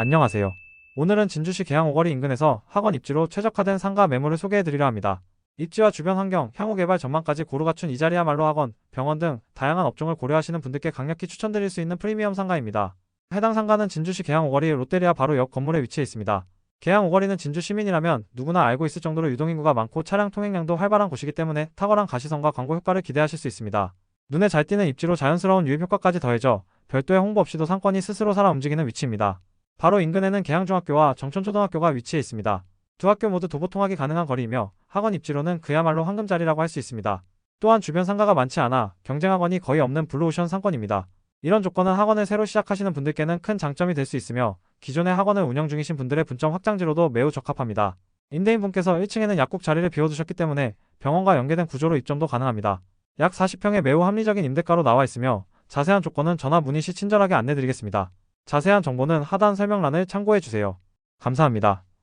안녕하세요. 오늘은 진주시 계양 오거리 인근에서 학원 입지로 최적화된 상가 매물을 소개해드리려 합니다. 입지와 주변 환경, 향후 개발 전망까지 고루 갖춘 이 자리야말로 학원, 병원 등 다양한 업종을 고려하시는 분들께 강력히 추천드릴 수 있는 프리미엄 상가입니다. 해당 상가는 진주시 계양 오거리 롯데리아 바로 옆 건물에 위치해 있습니다. 계양 오거리는 진주 시민이라면 누구나 알고 있을 정도로 유동인구가 많고 차량 통행량도 활발한 곳이기 때문에 탁월한 가시성과 광고 효과를 기대하실 수 있습니다. 눈에 잘 띄는 입지로 자연스러운 유입 효과까지 더해져 별도의 홍보 없이도 상권이 스스로 살아 움직이는 위치입니다. 바로 인근에는 계양중학교와 정천초등학교가 위치해 있습니다. 두 학교 모두 도보 통학이 가능한 거리이며 학원 입지로는 그야말로 황금자리라고 할 수 있습니다. 또한 주변 상가가 많지 않아 경쟁 학원이 거의 없는 블루오션 상권입니다. 이런 조건은 학원을 새로 시작하시는 분들께는 큰 장점이 될 수 있으며 기존의 학원을 운영 중이신 분들의 분점 확장지로도 매우 적합합니다. 임대인분께서 1층에는 약국 자리를 비워두셨기 때문에 병원과 연계된 구조로 입점도 가능합니다. 약 40평의 매우 합리적인 임대가로 나와 있으며 자세한 조건은 전화 문의 시 친절하게 안내드리겠습니다. 자세한 정보는 하단 설명란을 참고해 주세요. 감사합니다.